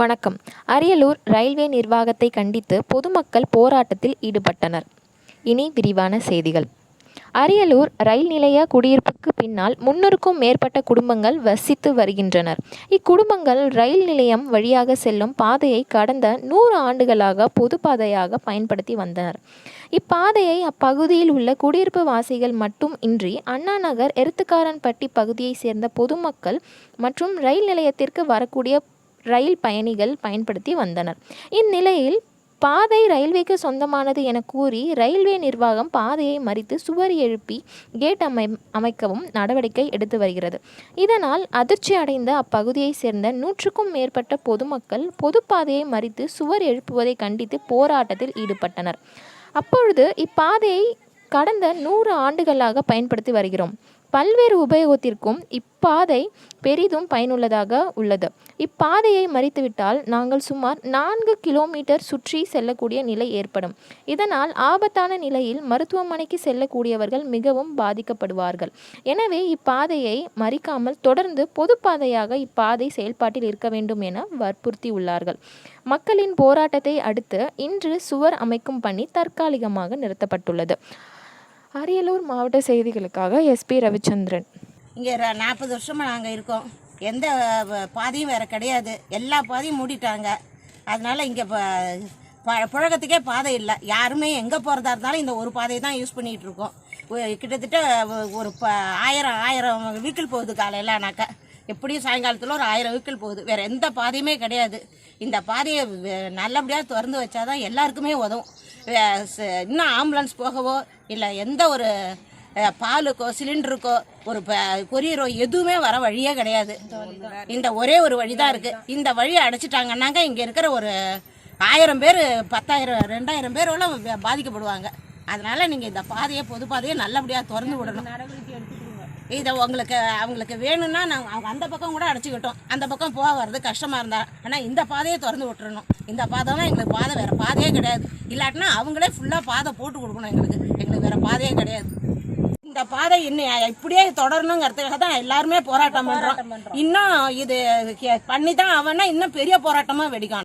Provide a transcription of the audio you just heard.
வணக்கம். அரியலூர் ரயில்வே நிர்வாகத்தை கண்டித்து பொதுமக்கள் போராட்டத்தில் ஈடுபட்டனர். இனி விரிவான செய்திகள். அரியலூர் ரயில் நிலைய குடியிருப்புக்கு பின்னால் முன்னூறுக்கும் மேற்பட்ட குடும்பங்கள் வசித்து வருகின்றனர். இக்குடும்பங்கள் ரயில் நிலையம் வழியாக செல்லும் பாதையை கடந்த நூறு ஆண்டுகளாக பொது பாதையாக பயன்படுத்தி வந்தனர். இப்பாதையை அப்பகுதியில் உள்ள குடியிருப்பு வாசிகள் மட்டும் இன்றி அண்ணா நகர் எருத்துக்காரன்பட்டி பகுதியைச் சேர்ந்த பொதுமக்கள் மற்றும் ரயில் நிலையத்திற்கு வரக்கூடிய ரயில் பயணிகள் பயன்படுத்தி வந்தனர். இந்நிலையில் பாதை ரயில்வேக்கு சொந்தமானது என கூறி ரயில்வே நிர்வாகம் பாதையை மறித்து சுவர் எழுப்பி கேட் அமை அமைக்கவும் நடவடிக்கை எடுத்து வருகிறது. இதனால் அதிர்ச்சி அடைந்த அப்பகுதியைச் சேர்ந்த நூற்றுக்கும் மேற்பட்ட பொதுமக்கள் பொதுப்பாதையை மறித்து சுவர் எழுப்புவதை கண்டித்து போராட்டத்தில் ஈடுபட்டனர். அப்பொழுது இப்பாதையை கடந்த நூறு ஆண்டுகளாக பயன்படுத்தி வருகிறோம். பல்வேறு உபயோகத்திற்கும் இப்பாதை பெரிதும் பயனுள்ளதாக உள்ளது. இப்பாதையை மறித்துவிட்டால் நாங்கள் சுமார் நான்கு கிலோமீட்டர் சுற்றி செல்லக்கூடிய நிலை ஏற்படும். இதனால் ஆபத்தான நிலையில் மருத்துவமனைக்கு செல்லக்கூடியவர்கள் மிகவும் பாதிக்கப்படுவார்கள். எனவே இப்பாதையை மறிக்காமல் தொடர்ந்து பொதுப்பாதையாக இப்பாதை செயல்பாட்டில் இருக்க வேண்டும் என வற்புறுத்தி உள்ளார்கள். மக்களின் போராட்டத்தை அடுத்து இன்று சுவர் அமைக்கும் பணி தற்காலிகமாக நிறுத்தப்பட்டுள்ளது. அரியலூர் மாவட்ட செய்திகளுக்காக எஸ்பி ரவிச்சந்திரன். இங்கே நாற்பது வருஷமாக நாங்கள் இருக்கோம். எந்த வ- பாதையும் வேறு கிடையாது. எல்லா பாதையும் மூடிட்டாங்க. அதனால இங்கே புழக்கத்துக்கே பாதை இல்லை. யாருமே எங்கே போகிறதா இருந்தாலும் இந்த ஒரு பாதையை தான் யூஸ் பண்ணிகிட்டு இருக்கோம். கிட்டத்தட்ட ஒரு ப ஆயிரம் ஆயிரம் வீக்கிள் போகுது காலையிலனாக்கா எப்படியும் சாயங்காலத்தில் ஒரு ஆயிரம் வீக்கிள் போகுது. வேறு எந்த பாதையுமே கிடையாது. இந்த பாதையை நல்லபடியாக திறந்து வச்சாதான் எல்லாருக்குமே உதவும். இன்னும் ஆம்புலன்ஸ் போகவோ இல்லை எந்த ஒரு பாலுக்கோ சிலிண்டருக்கோ ஒரு ப- கொரியரோ எதுவுமே வர வழியே கிடையாது. இந்த ஒரே ஒரு வழி தான் இருக்குது இந்த வழியை அடைச்சிட்டாங்கன்னாங்க இங்கே இருக்கிற ஒரு ஆயிரம் பேர் பத்தாயிரம் ரெண்டாயிரம் பேரோட பாதிக்கப்படுவாங்க. அதனால் நீங்கள் இந்த பாதையை பொது பாதையை நல்லபடியாக திறந்து விடணும். இதை உங்களுக்கு அவங்களுக்கு வேணும்னா நாங்கள் அவங்க அந்த பக்கம் கூட அடைச்சிக்கிட்டோம். அந்த பக்கம் போக வர்றது கஷ்டமாக இருந்தா ஆனால் இந்த பாதையை திறந்து விட்டுறணும். இந்த பாதை தான் எங்களுக்கு பாதை வேறு பாதையே கிடையாது. இல்லாட்டினா அவங்களே ஃபுல்லாக பாதை போட்டு கொடுக்கணும் எங்களுக்கு. எங்களுக்கு வேறு பாதையே கிடையாது. இந்த பாதை இன்னும் இப்படியே தொடரணுங்கிறதுக்காக தான் எல்லாருமே போராட்டம் பண்றோம். இன்னும் இது பண்ணி தான் அவனா இன்னும் பெரிய போராட்டமா வெடிக்கும்